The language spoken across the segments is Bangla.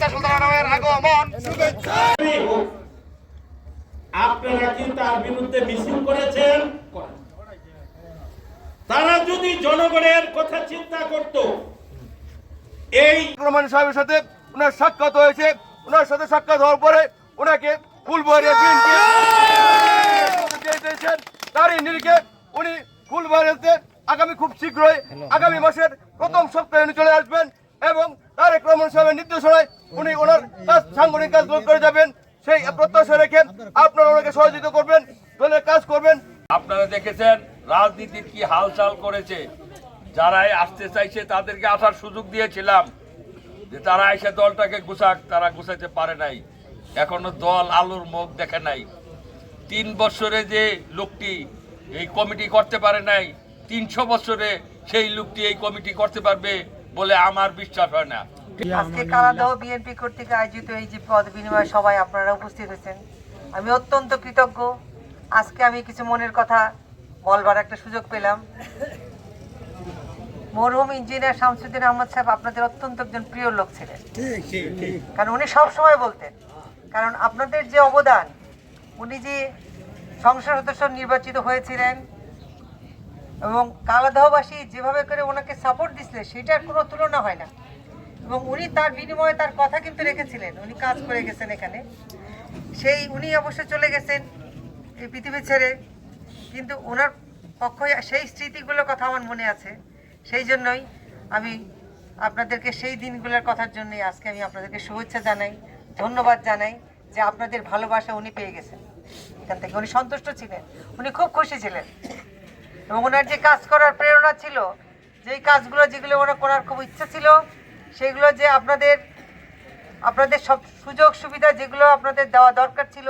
বাচ্চা সুলতানের আগমন। আপনারা কি তার বিরুদ্ধে মিছিল করেছেন? তারা যদি জনগণের কথা চিন্তা করত এই রহমান সাহেবের সাথে ওনার সাক্ষাৎ হয়েছে। ওনার সাথে সাক্ষাৎ হওয়ার পরে ওনাকে বিএনপি দিয়েছেন? তারই নিরিখে উনি ফুলবাড়িয়াতে আগামী খুব শীঘ্রই আগামী মাসের প্রথম সপ্তাহে উনি চলে আসবেন এবং তারেক রহমান সাহেবের নির্দেশনায় উনি ওনার কাজ সাংগঠনিক কাজ করে যাবেন। সেই প্রত্যাশা রেখে আপনারা ওনাকে সহযোগিতা করবেন, দলের কাজ করবেন। আপনারা দেখেছেন রাজনীতির কি হালচাল করেছে। যারাই আসতে চাইছে তাদেরকে আসার সুযোগ দিয়েছিলাম। যে তারা এসে দলটাকে গুছাক, তারা গুছাইতে পারে নাই। এখনও দল আলুর মুখ দেখে নাই। তিন বছরে যে লোকটি এই কমিটি করতে পারে নাই, তিনশো বছরে সেই লোকটি এই কমিটি করতে পারবে বলে আমার বিশ্বাস হয় না। আজকে কানাদাহ বিএনপি কর্তৃক আয়োজিত এই যে পদ বিনিময় সবাই আপনারা উপস্থিত হয়েছেন। আমি অত্যন্ত কৃতজ্ঞ। আজকে আমি কিছু মনের কথা বলবার একটা সুযোগ পেলাম। মরহুম ইঞ্জিনিয়ার শামসুদ্দিন আহমদ সাহেব আপনাদের অত্যন্ত একজন প্রিয় লোক ছিলেন। কারণ উনি সব সময় বলতেন কারণ আপনাদের যে অবদান উনি যে সংসদ সদস্য নির্বাচিত হয়েছিলেন এবং কালাদহবাসী যেভাবে করে ওনাকে সাপোর্ট দিছিলেন সেটার কোনো তুলনা হয় না। এবং উনি তার বিনিময়ে তার কথা কিন্তু রেখেছিলেন, উনি কাজ করে গেছেন এখানে। সেই উনি অবশ্য চলে গেছেন এই পৃথিবী ছেড়ে, কিন্তু ওনার পক্ষে সেই স্মৃতিগুলোর কথা আমার মনে আছে। সেই জন্যই আমি আপনাদেরকে সেই দিনগুলোর কথার জন্যই আজকে আমি আপনাদেরকে শুভেচ্ছা জানাই, ধন্যবাদ জানাই যে আপনাদের ভালোবাসা উনি পেয়ে গেছেন। এখান থেকে উনি সন্তুষ্ট ছিলেন, উনি খুব খুশি ছিলেন। এবং ওনার যে কাজ করার প্রেরণা ছিল, যেই কাজগুলো যেগুলো ওনার করার খুব ইচ্ছা ছিল, সেগুলো যে আপনাদের আপনাদের সব সুযোগ সুবিধা যেগুলো আপনাদের দেওয়া দরকার ছিল,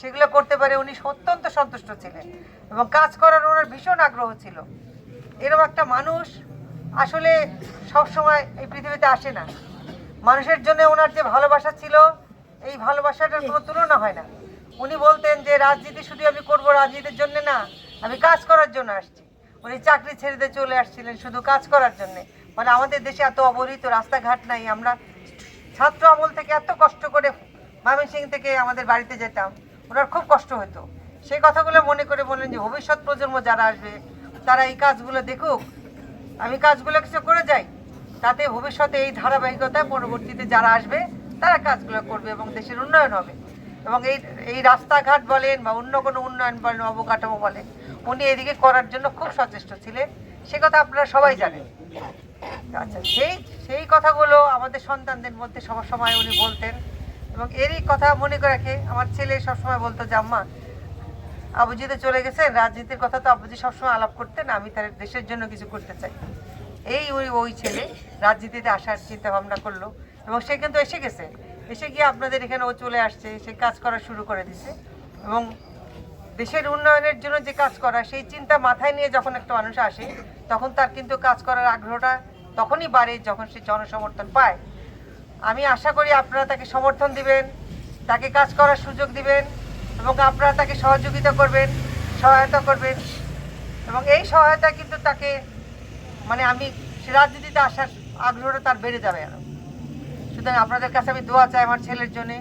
সেগুলো করতে পারে উনি অত্যন্ত সন্তুষ্ট ছিলেন এবং কাজ করার ওনার ভীষণ আগ্রহ ছিল। এরকম একটা মানুষ আসলে সব সময় এই পৃথিবীতে আসে না। মানুষের জন্য ওনার যে ভালোবাসা ছিল, এই ভালোবাসাটার কোনো তুলনা হয় না। উনি বলতেন যে, রাজনীতি শুধু আমি করব রাজনীতির জন্য না আমি কাজ করার জন্য আসছি। উনি চাকরি ছেড়ে দিয়ে চলে আসছিলেন শুধু কাজ করার জন্য। মানে আমাদের দেশে এত অবহিত রাস্তাঘাট নাই। আমরা ছাত্র আমল থেকে এত কষ্ট করে ময়মনসিং থেকে আমাদের বাড়িতে যেতাম। ওনার খুব কষ্ট হতো। সেই কথাগুলো মনে করে বললেন যে, ভবিষ্যৎ প্রজন্ম যারা আসবে, তারা এই কাজগুলো দেখুক। আমি কাজগুলো কিছু করে যাই। তাতে ভবিষ্যতে এই ধারাবাহিকতায় পরবর্তীতে যারা আসবে, তারা কাজগুলো করবে এবং দেশের উন্নয়ন হবে। এবং এই এই রাস্তাঘাট বলেন বা অন্য কোনো উন্নয়ন বলেন, অবকাঠামো বলেন উনি এদিকে করার জন্য খুব সচেষ্ট ছিলেন। সে কথা আপনারা সবাই জানেন। আচ্ছা সেই সেই কথাগুলো আমাদের সন্তানদের মধ্যে সব সময় উনি বলতেন। এবং এরই কথা মনে করে রাখে, আমার ছেলে সবসময় বলতো যে, আম্মা আবুজি তো চলে গেছেন রাজনীতির কথা তো আবুজি সবসময় আলাপ করতেন, আমি তার দেশের জন্য কিছু করতে চাই। এই ওই ওই ছেলে রাজনীতিতে আসার চিন্তা ভাবনা করল এবং সে কিন্তু এসে গেছে। এসে গিয়ে আপনাদের এখানে ও চলে আসছে, সে কাজ করা শুরু করে দিছে। এবং দেশের উন্নয়নের জন্য যে কাজ করা, সেই চিন্তা মাথায় নিয়ে যখন একটা মানুষ আসে, তখন তার কিন্তু কাজ করার আগ্রহটা তখনই বাড়ে যখন সে জনসমর্থন পায়। আমি আশা করি আপনারা তাকে সমর্থন দিবেন, তাকে কাজ করার সুযোগ দিবেন এবং আপনারা তাকে সহযোগিতা করবেন, সহায়তা করবেন এবং এই সহায়তা কিন্তু তাকে মানে আমি সে রাজনীতিতে আসার আগ্রহটা তার বেড়ে যাবে আরও। সুতরাং আপনাদের কাছে আমি দোয়া চাই আমার ছেলের জন্য,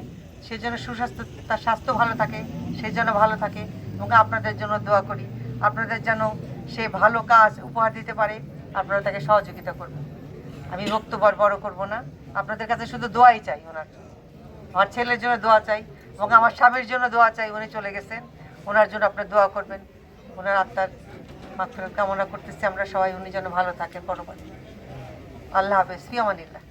সে যেন সুস্বাস্থ্য, তার স্বাস্থ্য ভালো থাকে, সে যেন ভালো থাকে। এবং আপনাদের জন্য দোয়া করি। আপনাদের যেন সে ভালো কাজ উপহার দিতে পারে, আপনারা তাকে সহযোগিতা করবেন। আমি বক্তব্য বড় করব না। আপনাদের কাছে শুধু দোয়াই চাই ওনার। আমার ছেলের জন্য দোয়া চাই এবং আমার স্বামীর জন্য দোয়া চাই উনি চলে গেছেন। ওনার জন্য আপনার দোয়া করবেন। ওনার আত্মার মাত্র কামনা করতেছি আমরা সবাই উনি যেন ভালো থাকেন পরবর্তী আল্লাহ হাফেজ ফিয়ামানিল্লাহ